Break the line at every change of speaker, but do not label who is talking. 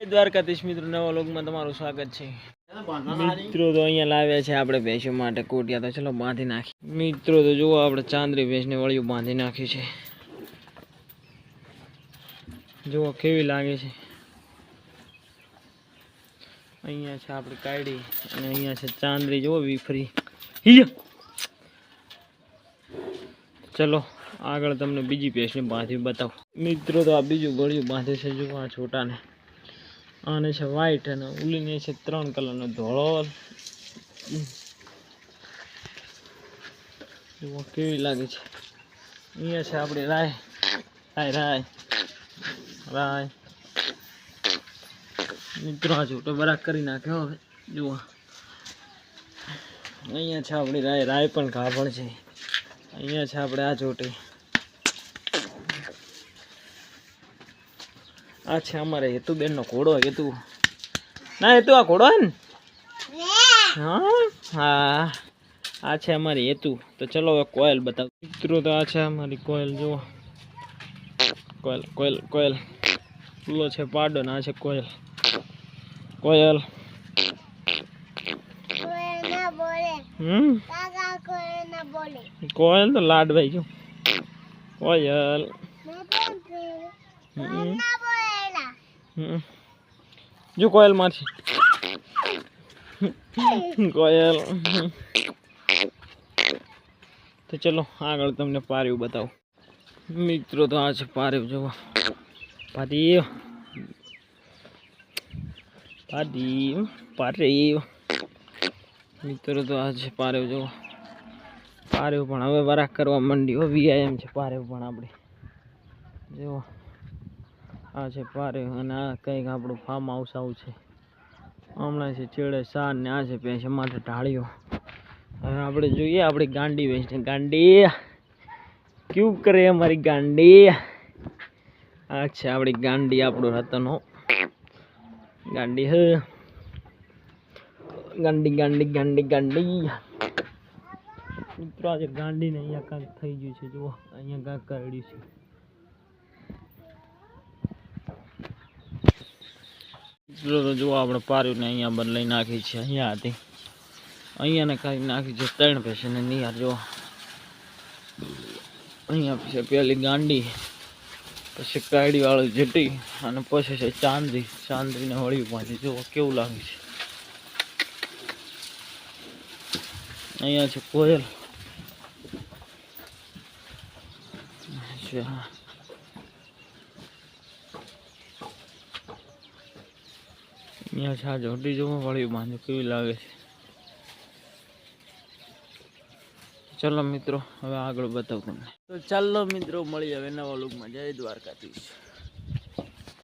દ્વારકાધીશ મિત્રો, નવા લોગમાં તમારું સ્વાગત છે. મિત્રો તો અહીંયા લાવ્યા છે આપણે ભેંસો માટે કોટિયા, તો ચલો બાંધી નાખી મિત્રો તો જુઓ આપણે ચાંદરી ભેંસને વળિયું બાંધી નાખ્યું છે. જુઓ કેવી લાગે છે. અહીંયા છે આપણે કાયડી અને અહીંયા છે ચાંદરી, જુઓ વિફરી. ચલો, આગળ તમને બીજી ભેંસને બાંધી બતાવો. મિત્રો તો આ બીજું ગળ્યું બાંધે છે, જુઓ આ છોટાને. આને છે વ્હાઈટ અને ઉલીને છે ત્રણ કલરનો ધોળો. જુઓ કેવી લાગે છે. અહીંયા છે આપણે રાય. રાય રાય. રાય. મિત્રો, આ છોટો બરાક કરી નાખ્યો હવે. જુઓ. અહીંયા છે આપણી રાય. રાય પણ કાપડ છે. અહીંયા છે આપણે આ ચોટી. આ છે અમારે હેતુબેન નો ઘોડો, હેતુ. ના, હેતુ, આ ઘોડો હે ને? હા? હા. આ છે અમારી હેતુ. તો ચલો હવે કોયલ બતાવ. મિત્રો, તો આ છે અમારી કોયલ, જુઓ. કોયલ કોયલ કોયલ. પેલો છે પાડો ને આ છે કોયલ. કોયલ. કોયલ તો લાડભાઈ જો કોયલ. હમ. જો કોયલ મારશે. કોયલ. તો ચલો, આગળ તમને પાર્યું બતાવું. મિત્રો તો આ છે પાર્યું, જુઓ. પારી પારી પારી મિત્રો તો આ છે પાર્યું જોવા પાર્યું પણ હવે વરાક કરવા માંડ્યું. વીઆઈએમ છે, પાર્યું પણ આપણે. જુઓ. આ છે પાર્યું અને આ કંઈક આપણું ફાર્મ હાઉસ આવું છે. હમણાં છે ચેડે સાર ને આ છે ભેંસ માટે ઢાળીઓ. હવે આપણે જોઈએ આપણી ગાંડી વેચને ગાંડી ક્યું કરે અમારી ગાંડી. આ છે આપણી ગાંડી, આપણું રતન. ગાંડી હ. ગાંડી ગાંડી ગાંડી ગાંડી. મિત્રો, આજે ગાંડીને અહીંયા કાંઈક થઈ ગયું છે. જુઓ, અહીંયા કાંઈક કરડ્યું છે. મિત્રો તો જુઓ આપણે પાર્યું ને અહીંયા બદલાઈ નાખી છે, અહીંયા હતી. અહીંયાને કાઢી નાખી છે, ત્રણ પેશને નિહાર, જુઓ. અહીંયા છે પેલી ગાંડી, પછી કાયડીવાળું જટી, અને પછી છે ચાંદરી ચાંદરીને વળી પાછી જુઓ કેવું લાગે છે. અહીંયા છે કોયલ. અચ્છા અહીંયા છા જોડી જોવા વળ્યું બાંધ્યું કેવી લાગે છે. ચલો મિત્રો, હવે આગળ બતાવું તમને. તો ચાલો મિત્રો મળી હવે નવા લુકમાં જય દ્વારકાધીશ.